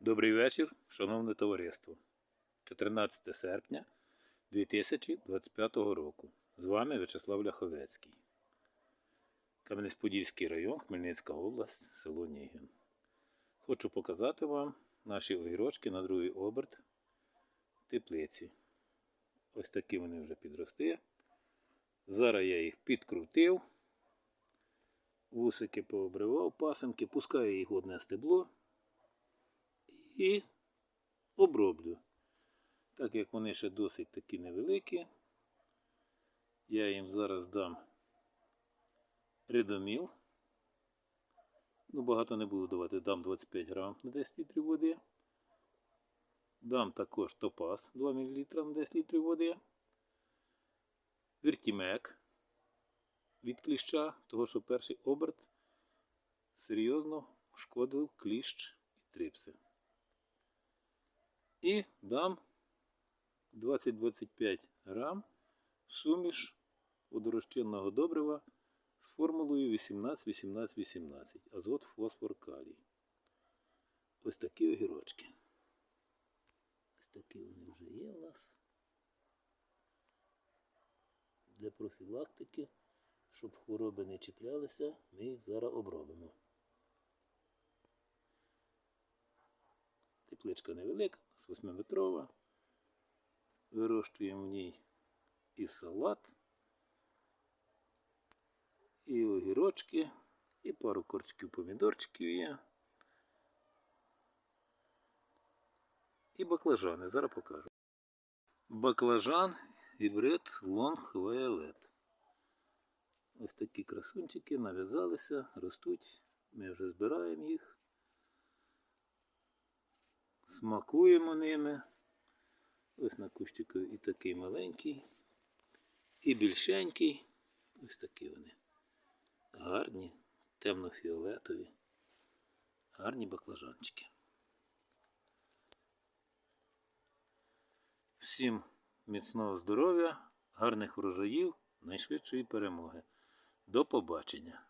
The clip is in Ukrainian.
Добрий вечір, шановне товариство. 14 серпня 2025 року. З вами В'ячеслав Ляховецький. Кам'янець-Подільський район, Хмельницька область, село Нігін. Хочу показати вам наші огірочки на другий оберт теплиці. Ось такі вони вже підрости. Зараз я їх підкрутив, вусики пообривав, пасенки, пускаю їх одне стебло і оброблю. Так як вони ще досить такі невеликі, я їм зараз дам редоміл. Ну, багато не буду давати, дам 25 грам на 10 літрів води. Дам також топаз 2 мл на 10 літрів води. Вертімек від кліща, того що перший оберт серйозно шкодив кліщ і трипси. І дам 20-25 грам суміш водорозчинного добрива з формулою 18-18-18. Азот, фосфор, калій. Ось такі огірочки. Ось такі вони вже є у нас. Для профілактики, щоб хвороби не чіплялися, ми їх зараз обробимо. Тепличка невелика, у нас 8-метрова. Вирощуємо в ній і салат, і огірочки, і пару корчиків помідорчиків є. І баклажани. Зараз покажу. Баклажан гібрид Long Violet. Ось такі красунчики нав'язалися, ростуть. Ми вже збираємо їх. Смакуємо ними. Ось на кущику і такий маленький, і більшенький. Ось такі вони. Гарні, темно-фіолетові. Гарні баклажанчики. Всім міцного здоров'я, гарних врожаїв, найшвидшої перемоги. До побачення!